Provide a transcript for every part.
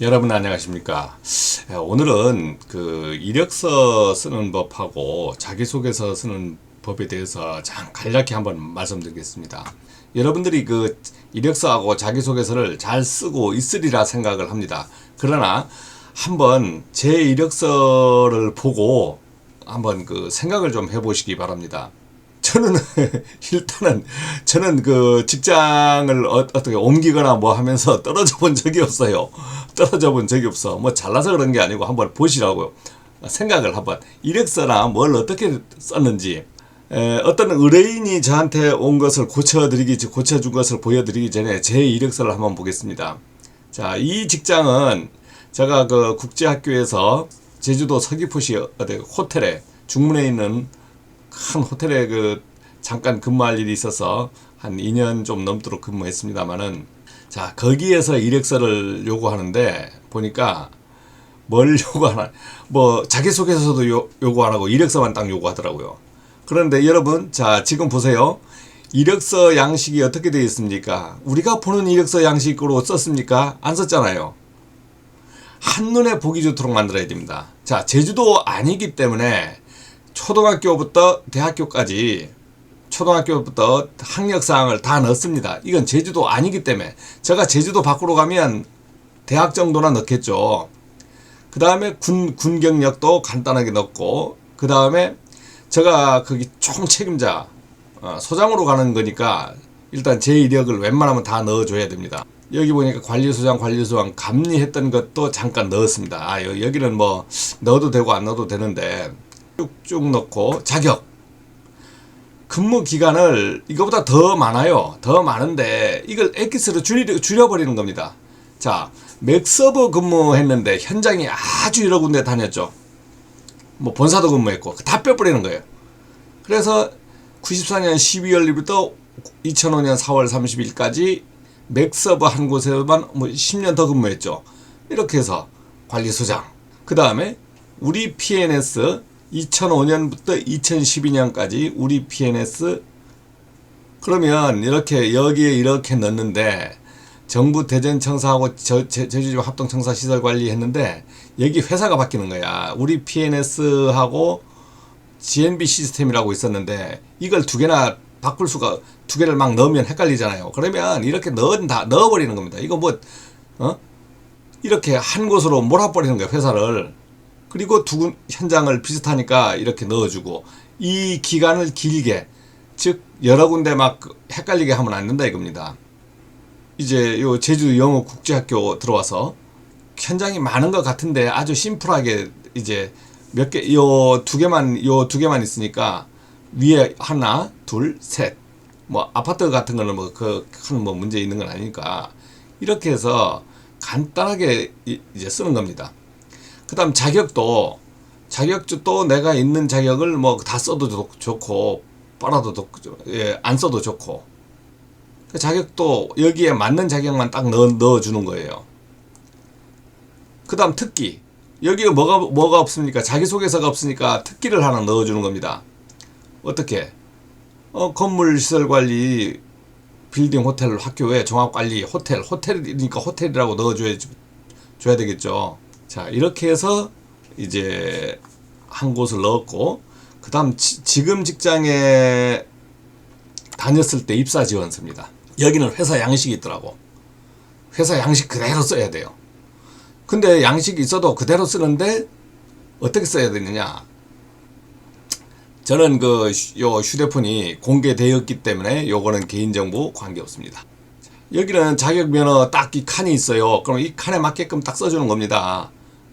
여러분 안녕하십니까? 에, 오늘은 그 이력서 쓰는 법하고 자기소개서 쓰는 법에 대해서 참 간략히 한번 말씀드리겠습니다. 여러분들이 그 이력서하고 자기소개서를 잘 쓰고 있으리라 생각을 합니다. 그러나 한번 제 이력서를 보고 한번 그 생각을 좀 해보시기 바랍니다. 저는 일단은 저는 그 직장을 어, 떻게 옮기거나 뭐 하면서 떨어져 본 적이 없어요. 떨어져 본 적이 없어. 뭐 잘나서 그런 게 아니고 한번 보시라고요. 생각을 한번 이력서나 뭘 어떻게 썼는지 에, 어떤 의뢰인이 저한테 온 것을 고쳐드리기 고쳐준 것을 보여드리기 전에 제 이력서를 한번 보겠습니다. 자, 이 직장은 제가 그 국제학교에서 제주도 서귀포시 호텔에 중문에 있는 큰 호텔에 그 잠깐 근무할 일이 있어서 한 2년 좀 넘도록 근무했습니다만은 자 거기에서 이력서를 요구하는데 보니까 뭘 요구하나 뭐 자기소개서도 요, 요구 안 하고 이력서만 딱 요구하더라고요. 그런데 여러분 자 지금 보세요. 이력서 양식이 어떻게 되어 있습니까? 우리가 보는 이력서 양식으로 썼습니까? 안 썼잖아요. 한눈에 보기 좋도록 만들어야 됩니다. 자, 제주도 아니기 때문에 초등학교부터 대학교까지 초등학교부터 학력 사항을 다 넣습니다. 이건 제주도 아니기 때문에 제가 제주도 밖으로 가면 대학 정도나 넣겠죠. 그 다음에 군, 군 경력도 간단하게 넣고, 그 다음에 제가 거기 총 책임자, 어, 소장으로 가는 거니까 일단 제 이력을 웬만하면 다 넣어줘야 됩니다. 여기 보니까 관리소장, 관리소장 감리했던 것도 잠깐 넣었습니다. 아, 여- 여기는 뭐 넣어도 되고 안 넣어도 되는데 쭉쭉 넣고 자격 근무 기간을 이거보다 더 많아요. 더 많은데 이걸 엑기스로 줄이, 줄여 버리는 겁니다. 자, 맥서버 근무했는데 현장이 아주 여러 군데 다녔죠. 뭐 본사도 근무했고 다 빼버리는 거예요. 그래서 94년 12월 1일부터 2005년 4월 30일까지 맥서버 한 곳에만 뭐 10년 더 근무했죠. 이렇게 해서 관리소장. 그 다음에 우리 PNS 2005년부터 2012년까지 우리 PNS 그러면 이렇게 여기에 이렇게 넣는데 정부 대전청사하고 저, 제, 제주지방 합동청사 시설 관리했는데 여기 회사가 바뀌는 거야. 우리 PNS하고 GNB 시스템이라고 있었는데 이걸 두 개나 바꿀 수가 두 개를 막 넣으면 헷갈리잖아요. 그러면 이렇게 넣은 다 넣어버리는 겁니다. 이거 뭐 어? 이렇게 한 곳으로 몰아버리는 거예요. 회사를. 그리고 두 군- 현장을 비슷하니까 이렇게 넣어주고 이 기간을 길게 즉 여러 군데 막 헷갈리게 하면 안 된다 이겁니다. 이제 요 제주 영어 국제학교 들어와서 현장이 많은 것 같은데 아주 심플하게 이제 몇 개, 요 두 개만, 요 두 개만 있으니까 위에 하나, 둘, 셋. 뭐 아파트 같은 거는 뭐그큰뭐 문제 있는 건 아니니까 이렇게 해서 간단하게 이- 이제 쓰는 겁니다. 그 다음 자격도 자격도 내가 있는 자격을 뭐 다 써도 좋- 좋고 빨아도 좋- 예, 안 써도 좋고 그 자격도 여기에 맞는 자격만 딱 넣어, 넣어주는 거예요. 그 다음 특기. 여기에 뭐가, 뭐가 없습니까? 자기소개서가 없으니까 특기를 하나 넣어주는 겁니다. 어떻게? 어, 건물 시설 관리, 빌딩 호텔 학교에 종합 관리, 호텔, 호텔이니까 호텔이라고 넣어줘야, 줘야 되겠죠. 자, 이렇게 해서 이제 한 곳을 넣었고, 그 다음 지금 직장에 다녔을 때 입사 지원서입니다. 여기는 회사 양식이 있더라고. 회사 양식 그대로 써야 돼요. 근데 양식이 있어도 그대로 쓰는데 어떻게 써야 되느냐? 저는 그 요 휴대폰이 공개되었기 때문에 요거는 개인정보 관계없습니다. 여기는 자격 면허 딱 이 칸이 있어요. 그럼 이 칸에 맞게끔 딱 써주는 겁니다.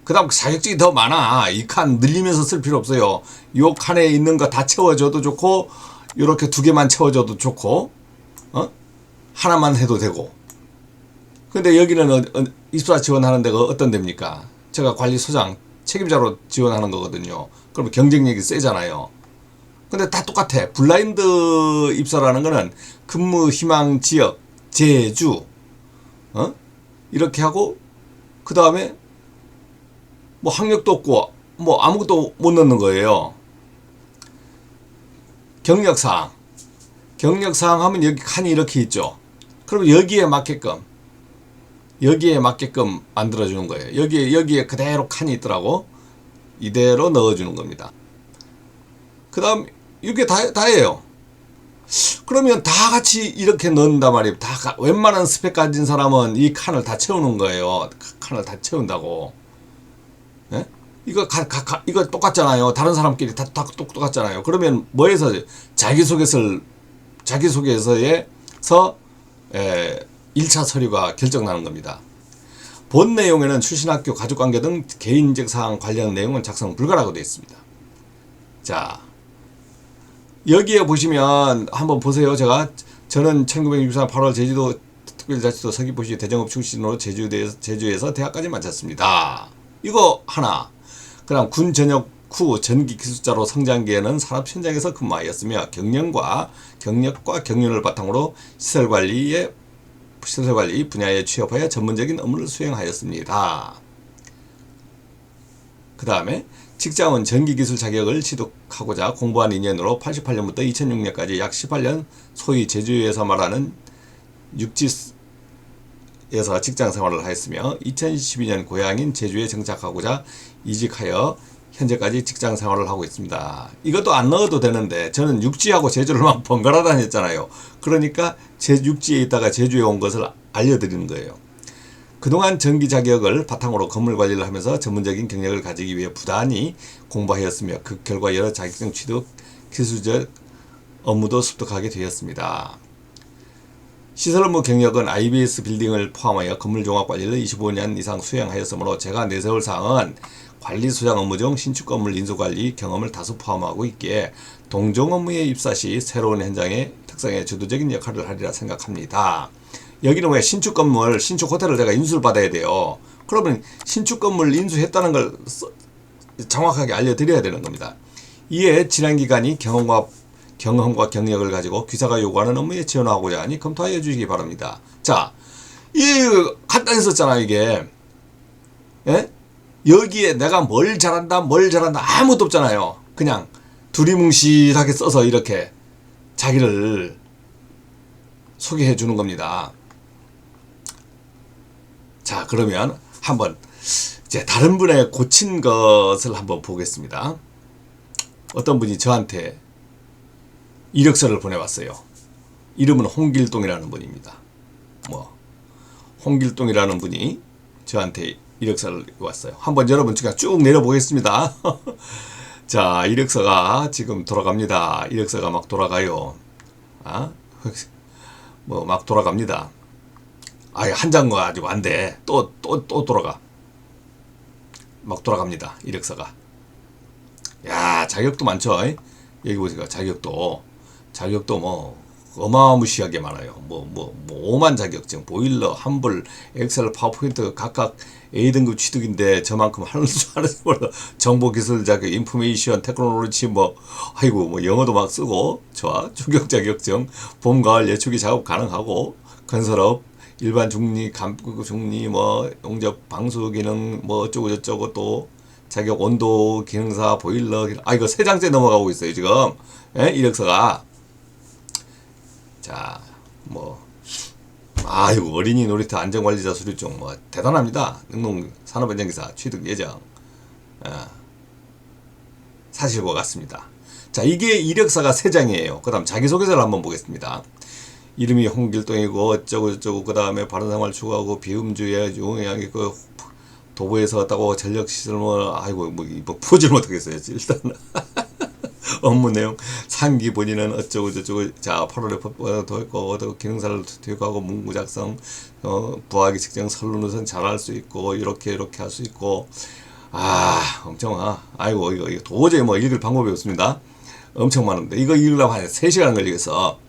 그 다음 자격증이 더 많아. 이 칸 늘리면서 쓸 필요 없어요. 요 칸에 있는 거 다 채워줘도 좋고, 요렇게 두 개만 채워줘도 좋고, 어? 하나만 해도 되고. 근데 여기는 어, 어, 입사 지원하는 데가 어떤 데입니까? 제가 관리소장 책임자로 지원하는 거거든요. 그러면 경쟁력이 세잖아요. 근데 다 똑같아. 블라인드 입사라는 거는 근무 희망 지역, 제주, 어? 이렇게 하고, 그 다음에 뭐 학력도 없고, 뭐 아무것도 못 넣는 거예요. 경력사항. 경력사항 하면 여기 칸이 이렇게 있죠. 그럼 여기에 맞게끔 여기에 맞게끔 만들어 주는 거예요. 여기에, 여기에 그대로 칸이 있더라고. 이대로 넣어 주는 겁니다. 그 다음, 이게 다, 다예요. 그러면 다 같이 이렇게 넣는단 말이에요. 다, 가- 웬만한 스펙 가진 사람은 이 칸을 다 채우는 거예요. 칸을 다 채운다고. 예? 이거 가, 가, 가- 이거 똑같잖아요. 다른 사람끼리 다, 다 똑- 똑같잖아요. 그러면 뭐에서 자기소개서를 자기소개서에서 에, 1차 서류가 결정나는 겁니다. 본 내용에는 출신 학교, 가족관계 등 개인적 사항 관련 내용은 작성 불가라고 되어 있습니다. 자, 여기에 보시면 한번 보세요. 제가 저는 1964년 8월 제주도 특별자치도 서귀포시 대정읍 출신으로 제주도에서, 제주에서 대학까지 마쳤습니다. 이거 하나. 그다음 군 전역 후 전기 기술자로 성장기에는 산업 현장에서 근무하였으며 경영과 경력과 경륜을 바탕으로 시설 관리에 시설 관리 분야에 취업하여 전문적인 업무를 수행하였습니다. 그 다음에 직장은 전기기술 자격을 취득하고자 공부한 인연으로 88년부터 2006년까지 약 18년 소위 제주에서 말하는 육지 에서 직장 생활을 하였으며 2012년 고향인 제주에 정착하고자 이직하여 현재까지 직장 생활을 하고 있습니다. 이것도 안 넣어도 되는데 저는 육지하고 제주를 막 번갈아 다녔잖아요. 그러니까 제 육지에 있다가 제주에 온 것을 알려드리는 거예요. 그동안 전기 자격을 바탕으로 건물 관리를 하면서 전문적인 경력을 가지기 위해 부단히 공부하였으며 그 결과 여러 자격증 취득, 기술적 업무도 습득하게 되었습니다. 시설 업무 경력은 IBS 빌딩을 포함하여 건물 종합 관리를 25년 이상 수행하였으므로 제가 내세울 사항은 관리 소장 업무 중 신축 건물 인수 관리 경험을 다수 포함하고 있기에 동종 업무에 입사 시 새로운 현장의 특성에 주도적인 역할을 하리라 생각합니다. 여기는 왜 신축 건물, 신축 호텔을 제가 인수를 받아야 돼요. 그러면 신축 건물 인수했다는 걸 써- 정확하게 알려드려야 되는 겁니다. 이에 지난 기간이 경험과 경험과 경력을 가지고 귀사가 요구하는 업무에 지원하고자 하니 검토하여 주시기 바랍니다. 자, 이 간단히 썼잖아 이게. 예? 여기에 내가 뭘 잘한다, 뭘 잘한다 아무것도 없잖아요. 그냥 두리뭉실하게 써서 이렇게 자기를 소개해 주는 겁니다. 자, 그러면 한번 이제 다른 분의 고친 것을 한번 보겠습니다. 어떤 분이 저한테 이력서를 보내왔어요. 이름은 홍길동이라는 분입니다. 뭐 홍길동이라는 분이 저한테 이력서를 왔어요. 한번 여러분 제가 쭉 내려보겠습니다. 자, 이력서가 지금 돌아갑니다. 이력서가 막 돌아가요. 아, 뭐 막 돌아갑니다. 아예 한장 가지고 안 돼. 또 또 또 돌아가. 막 돌아갑니다. 이력서가. 야, 자격도 많죠. 여기 보세요. 자격도 자격도 뭐 어마무시하게 많아요. 뭐 뭐뭐 오만 자격증, 보일러, 환불, 엑셀, 파워포인트 각각 A등급 취득인데 저만큼 하는 줄 아는 몰라. 정보기술 자격, 인포메이션, 테크놀로지 뭐 아이고 뭐 영어도 막 쓰고 좋아. 중격 자격증, 봄, 가을 예초기 작업 가능하고 건설업, 일반 중리, 감국 중리, 뭐 용접, 방수 기능, 뭐 어쩌고 저쩌고 또 자격 온도 기능사, 보일러, 아 이거 세 장째 넘어가고 있어요 지금 예? 이력서가 자, 뭐, 아이고, 어린이 놀이터 안전관리자 수료증, 뭐, 대단합니다. 능동 산업현장기사 취득 예정. 아, 사실과 같습니다. 자, 이게 이력서가 세 장이에요. 그 다음 자기소개서를 한번 보겠습니다. 이름이 홍길동이고, 어쩌고저쩌고, 그 다음에 바른생활 추구하고, 비음주의 유흥이 그, 도보에서 왔다고 전력시설 뭐, 아이고, 뭐, 뭐, 포즈를 못하겠어요. 일단. 업무 내용 상기 본인은 어쩌고 저쩌고 자 8월에 법과 도했고 또 기능사를 도입하고 문구 작성 어 부하기 직장 선론 우선 잘할 수 있고 이렇게 이렇게 할 수 있고. 아 엄청 아 아이고 이거, 이거 도저히 뭐 읽을 방법이 없습니다. 엄청 많은데. 이거 읽으려면 한 3시간 걸리겠어.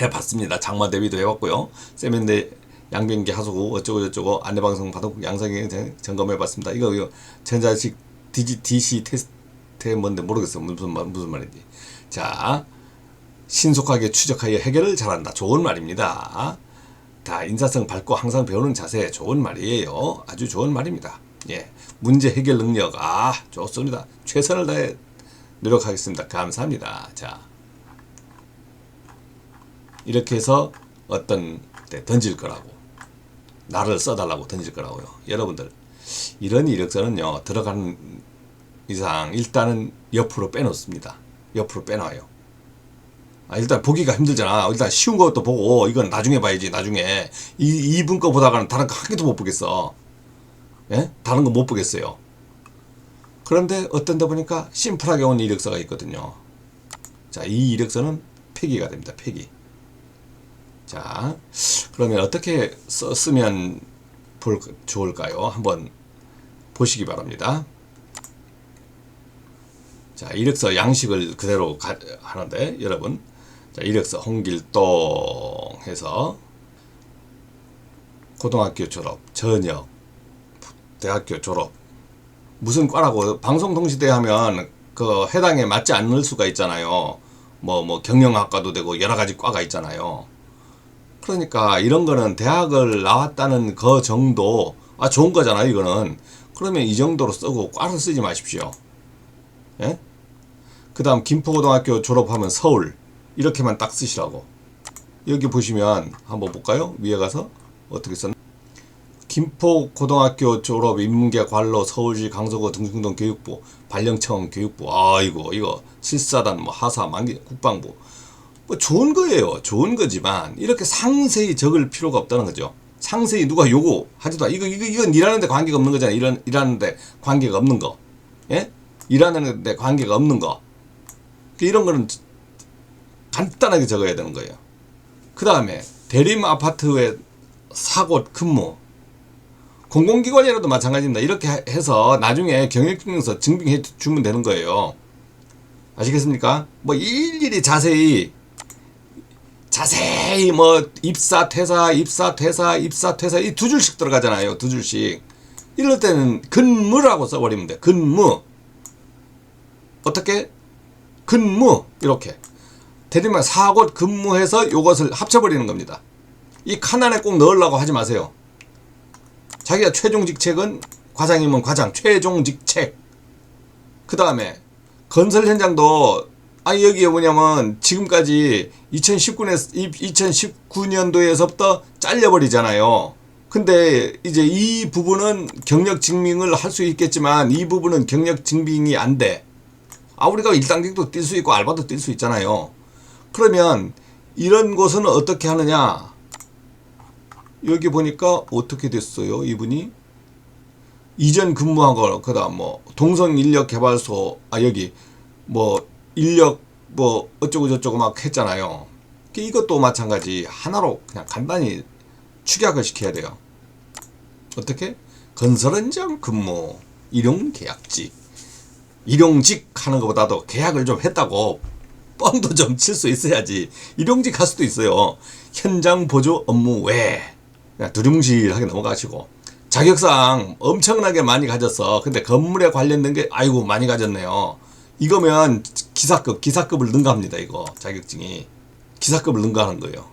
해봤습니다. 장마 대비도 해봤고요. 세면대 양변기 하수구 어쩌고 저쩌고 안내방송 바둑 양성기 점검해봤습니다. 이거 이거 전자식 디지 DC 테스트 뭔데 모르겠어. 무슨 말 무슨 말인지. 자 신속하게 추적하여 해결을 잘한다. 좋은 말입니다. 다 인사성 밝고 항상 배우는 자세. 좋은 말이에요. 아주 좋은 말입니다. 예. 문제 해결 능력. 아 좋습니다. 최선을 다해 노력하겠습니다. 감사합니다. 자. 이렇게 해서 어떤 데 던질 거라고. 나를 써달라고 던질 거라고요. 여러분들. 이런 이력서는요 들어가는 이상 일단은 옆으로 빼놓습니다. 옆으로 빼놔요. 아, 일단 보기가 힘들잖아. 일단 쉬운 것도 보고 이건 나중에 봐야지. 나중에 이 이분 거 보다가는 다른 거 한 개도 못 보겠어. 예? 다른 거 못 보겠어요. 그런데 어떤 데 보니까 심플하게 온 이력서가 있거든요. 자, 이 이력서는 폐기가 됩니다. 폐기. 자, 그러면 어떻게 볼, 좋을까요? 한번 보시기 바랍니다. 자, 이력서 양식을 그대로 가, 하는데, 여러분. 자, 이력서 홍길동 해서 고등학교 졸업, 전역, 대학교 졸업, 무슨 과라고 방송통신대 하면 그 해당에 맞지 않을 수가 있잖아요. 뭐, 뭐, 경영학과도 되고 여러 가지 과가 있잖아요. 그러니까 이런 거는 대학을 나왔다는 그 정도, 아, 좋은 거잖아요, 이거는. 그러면 이 정도로 쓰고 과를 쓰지 마십시오. 예? 그 다음 김포고등학교 졸업하면 서울. 이렇게만 딱 쓰시라고. 여기 보시면 한번 볼까요? 위에 가서 어떻게 썼나? 김포고등학교 졸업 인문계 관로 서울시 강서구 등중동 교육부 발령청 교육부 아이고 이거 실사단 뭐 하사 만기 국방부 뭐 좋은 거예요 좋은 거지만 이렇게 상세히 적을 필요가 없다는 거죠 상세히 누가 요구 하지도 않 이거 이거 이건 일하는데 관계가 없는 거잖아요 일하, 일하는데 관계가 없는 거 예? 일하는데 관계가 없는 거 이런 거는 간단하게 적어야 되는 거예요 그 다음에 대림 아파트의 사고 근무 공공기관이라도 마찬가지입니다. 이렇게 해서 나중에 경력증명서 증빙해 주면 되는 거예요. 아시겠습니까? 뭐 일일이 자세히 자세히 뭐 입사 퇴사 입사 퇴사 입사 퇴사 이 두 줄씩 들어가잖아요. 두 줄씩. 이럴 때는 근무라고 써버리면 돼. 근무. 어떻게? 근무 이렇게. 대리만 사곳 근무해서 요것을 합쳐버리는 겁니다. 이 칸 안에 꼭 넣으려고 하지 마세요. 자기가 최종 직책은 과장이면 과장 최종 직책 그 다음에 건설 현장도 아 여기에 뭐냐면 지금까지 2019년 2019년도에서부터 잘려버리잖아요. 근데 이제 이 부분은 경력 증명을 할 수 있겠지만 이 부분은 경력 증명이 안 돼. 아 우리가 1단계도 뛸 수 있고 알바도 뛸 수 있잖아요. 그러면 이런 곳은 어떻게 하느냐? 여기 보니까 어떻게 됐어요 이분이? 이전 근무한 거 그다음 뭐 동성 인력 개발소 아 여기 뭐 인력 뭐 어쩌고 저쩌고 막 했잖아요. 이것도 마찬가지 하나로 그냥 간단히 축약을 시켜야 돼요. 어떻게? 건설 현장 근무 일용 계약직 일용직 하는 것보다도 계약을 좀 했다고 뻔도 좀 칠 수 있어야지 일용직 할 수도 있어요 현장 보조 업무 외 그냥 두리뭉실하게 넘어가시고 자격상 엄청나게 많이 가졌어. 근데 건물에 관련된 게 아이고 많이 가졌네요. 이거면 기사급 기사급을 능가합니다. 이거 자격증이 기사급을 능가하는 거예요.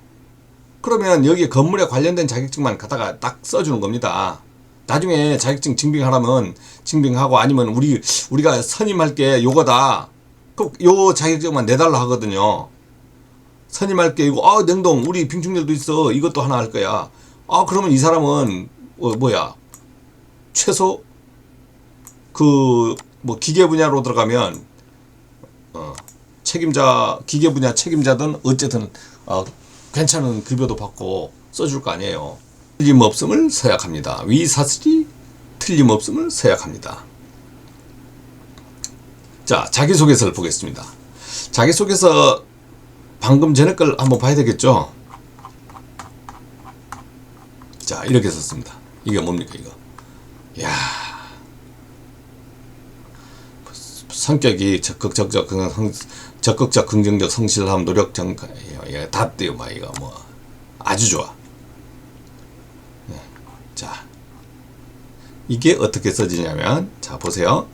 그러면 여기 건물에 관련된 자격증만 갖다가 딱 써주는 겁니다. 나중에 자격증 증빙하라면 증빙하고 아니면 우리 우리가 선임할 게 요거다. 요 자격증만 내달라 하거든요. 선임할 게 이거 아 냉동 우리 빙충렬도 있어 이것도 하나 할 거야. 아 그러면 이 사람은 어, 뭐야 최소 그 뭐 기계 분야로 들어가면 어, 책임자 기계 분야 책임자든 어쨌든 어, 괜찮은 급여도 받고 써줄 거 아니에요. 틀림없음을 서약합니다. 위 사슬이 틀림없음을 서약합니다. 자 자기소개서를 보겠습니다. 자기소개서 방금 전에 걸 한번 봐야 되겠죠? 자 이렇게 썼습니다. 이게 뭡니까 이거? 야 성격이 적극적적 적극적 긍정적 성실함 노력 정가 예, 다 띄요 막 이거 뭐 아주 좋아. 네. 자 이게 어떻게 써지냐면 자 보세요.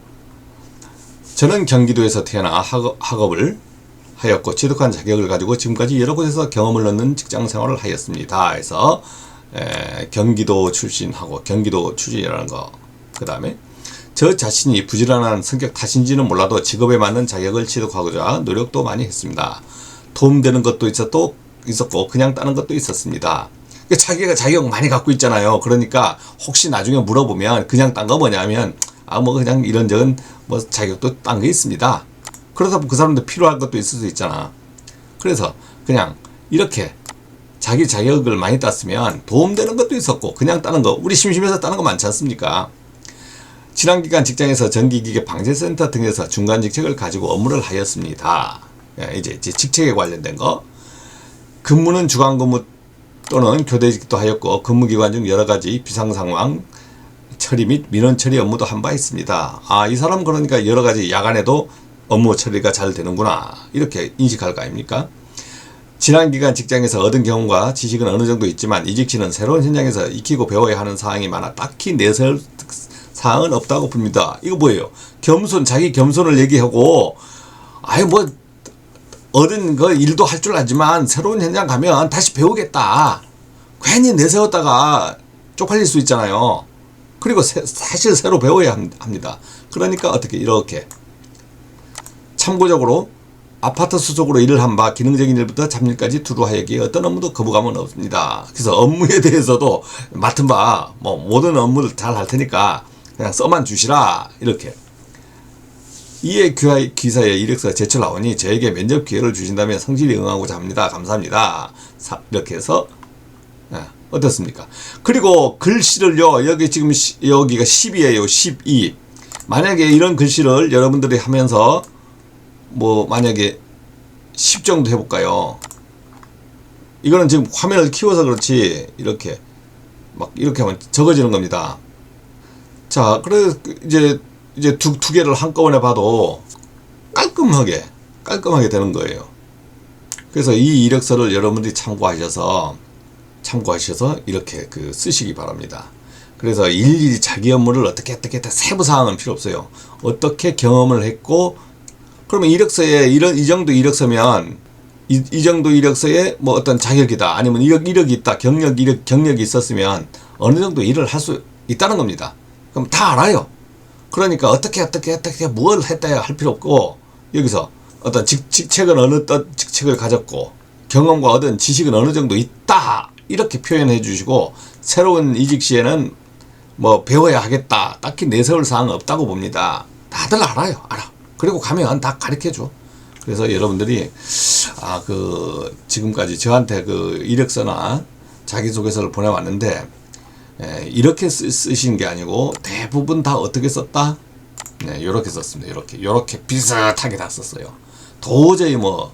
저는 경기도에서 태어나 학업, 학업 을 하였고 취득한 자격을 가지고 지금까지 여러 곳에서 경험을 얻는 직장 생활을 하였습니다. 해서 에, 경기도 출신하고 경기도 출신이라는 거. 그 다음에 저 자신이 부지런한 성격 탓인지는 몰라도 직업에 맞는 자격을 취득하고자 노력도 많이 했습니다. 도움되는 것도 있었고 그냥 따는 것도 있었습니다. 그 자기가 자격 많이 갖고 있잖아요. 그러니까 혹시 나중에 물어보면 그냥 딴 거 뭐냐면 아 뭐 그냥 이런저런 뭐 자격도 딴 게 있습니다. 그러다 보면 그 사람도 필요할 것도 있을 수 있잖아. 그래서 그냥 이렇게 자기 자격을 많이 땄으면 도움되는 것도 있었고 그냥 따는 거 우리 심심해서 따는 거 많지 않습니까? 지난 기간 직장에서 전기기계 방제센터 등에서 중간 직책을 가지고 업무를 하였습니다. 예, 이제 직책에 관련된 거. 근무는 주간 근무 또는 교대직도 하였고 근무 기간 중 여러 가지 비상 상황 처리 및 민원 처리 업무도 한 바 있습니다. 아, 이 사람 그러니까 여러 가지 야간에도 업무 처리가 잘 되는구나. 이렇게 인식할 거 아닙니까? 지난 기간 직장에서 얻은 경험과 지식은 어느 정도 있지만 이직 시는 새로운 현장에서 익히고 배워야 하는 사항이 많아 딱히 내세울 사항은 없다고 봅니다. 이거 뭐예요? 겸손, 자기 겸손을 얘기하고, 아유, 뭐, 얻은 그 일도 할 줄 알지만 새로운 현장 가면 다시 배우겠다. 괜히 내세웠다가 쪽팔릴 수 있잖아요. 그리고 새- 사실 새로 배워야 합- 합니다. 그러니까 어떻게 이렇게 참고적으로 아파트 수속으로 일을 한 바 기능적인 일부터 잡일까지 두루 하여기에 어떤 업무도 거부감은 없습니다. 그래서 업무에 대해서도 맡은 바 뭐 모든 업무를 잘 할 테니까 그냥 써만 주시라 이렇게 이에 귀하- 기사에 이력서 제출 나오니 저에게 면접 기회를 주신다면 성실히 응하고자 합니다. 감사합니다. 사- 이렇게 해서 예, 어떻습니까? 그리고 글씨를요 여기 지금 시- 여기가 10이에요 12 만약에 이런 글씨를 여러분들이 하면서 뭐 만약에 10 정도 해볼까요? 이거는 지금 화면을 키워서 그렇지 이렇게 막 이렇게 하면 적어지는 겁니다. 자, 그래 이제 이제 두, 두 개를 한꺼번에 봐도 깔끔하게 깔끔하게 되는 거예요. 그래서 이 이력서를 여러분들이 참고하셔서 참고하셔서 이렇게 그 쓰시기 바랍니다. 그래서 일일이 자기 업무를 어떻게 어떻게 세부 사항은 필요 없어요. 어떻게 경험을 했고 그러면 이력서에 이런 이 정도 이력서면 이, 이 정도 이력서에 뭐 어떤 자격이다 아니면 이력 이력이 있다 경력 이력 경력이 있었으면 어느 정도 일을 할 수 있다는 겁니다. 그럼 다 알아요. 그러니까 어떻게 어떻게 어떻게 뭘 했다야 할 필요 없고 여기서 어떤 직, 직책은 어느 떤 직책을 가졌고 경험과 얻은 지식은 어느 정도 있다 이렇게 표현해 주시고 새로운 이직 시에는 뭐 배워야 하겠다 딱히 내세울 사항은 없다고 봅니다. 다들 알아요 알아. 그리고 가면 다 가르쳐 줘. 그래서 여러분들이 아 그 지금까지 저한테 그 이력서나 자기소개서를 보내왔는데 예, 이렇게 쓰, 쓰신 게 아니고 대부분 다 어떻게 썼다? 네, 이렇게 썼습니다. 이렇게 이렇게 비슷하게 다 썼어요. 도저히 뭐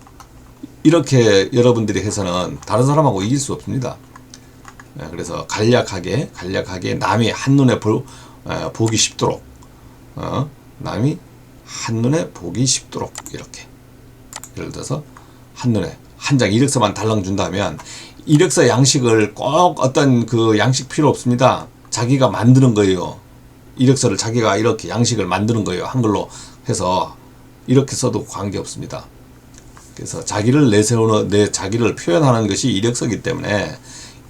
이렇게 여러분들이 해서는 다른 사람하고 이길 수 없습니다. 예, 그래서 간략하게 간략하게 남이 한눈에 보, 에, 보기 쉽도록 어? 남이 한눈에 보기 쉽도록 이렇게 예를 들어서 한눈에 한 장 이력서만 달랑 준다면 이력서 양식을 꼭 어떤 그 양식 필요 없습니다. 자기가 만드는 거예요. 이력서를 자기가 이렇게 양식을 만드는 거예요. 한글로 해서 이렇게 써도 관계 없습니다. 그래서 자기를 내세우는 내 자기를 표현하는 것이 이력서이기 때문에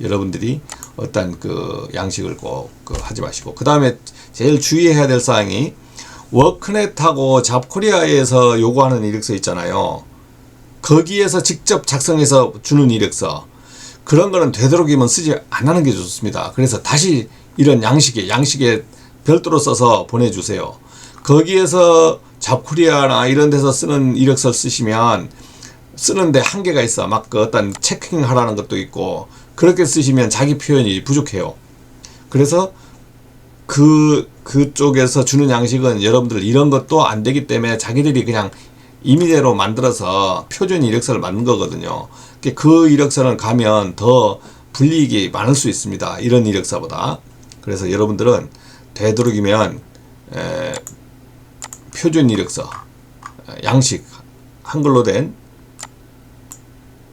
여러분들이 어떤 그 양식을 꼭 그 하지 마시고 그 다음에 제일 주의해야 될 사항이 워크넷하고 잡코리아에서 요구하는 이력서 있잖아요. 거기에서 직접 작성해서 주는 이력서 그런 거는 되도록이면 쓰지 안 하는 게 좋습니다. 그래서 다시 이런 양식에 양식에 별도로 써서 보내주세요. 거기에서 잡코리아나 이런 데서 쓰는 이력서 쓰시면 쓰는데 한계가 있어. 막 그 어떤 체킹하라는 것도 있고 그렇게 쓰시면 자기 표현이 부족해요. 그래서 그 그쪽에서 주는 양식은 여러분들 이런 것도 안 되기 때문에 자기들이 그냥 임의대로 만들어서 표준 이력서를 만든 거거든요. 그 이력서는 가면 더 불이익이 많을 수 있습니다. 이런 이력서보다. 그래서 여러분들은 되도록이면 에, 표준 이력서 에, 양식 한글로 된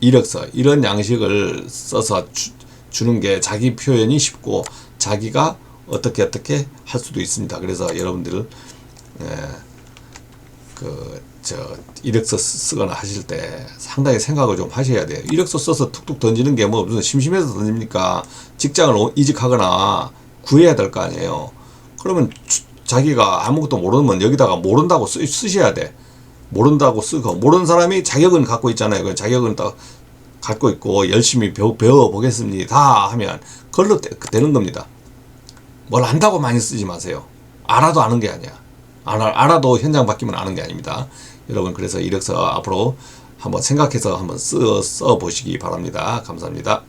이력서 이런 양식을 써서 주, 주는 게 자기 표현이 쉽고 자기가 어떻게 어떻게 할 수도 있습니다. 그래서 여러분들 그 저 이력서 쓰- 쓰거나 하실 때 상당히 생각을 좀 하셔야 돼요. 이력서 써서 툭툭 던지는 게 뭐 무슨 심심해서 던집니까? 직장을 오- 이직하거나 구해야 될 거 아니에요. 그러면 주- 자기가 아무것도 모르면 여기다가 모른다고 쓰, 쓰셔야 돼. 모른다고 쓰고 모르는 사람이 자격은 갖고 있잖아요. 그 자격은 딱 갖고 있고 열심히 배워, 배워 보겠습니다 하면 그걸로 되- 되는 겁니다. 뭘 안다고 많이 쓰지 마세요. 알아도 아는 게 아니야. 알아, 알아도 현장 바뀌면 아는 게 아닙니다. 여러분 그래서 이력서 앞으로 한번 생각해서 한번 써, 써 보시기 바랍니다. 감사합니다.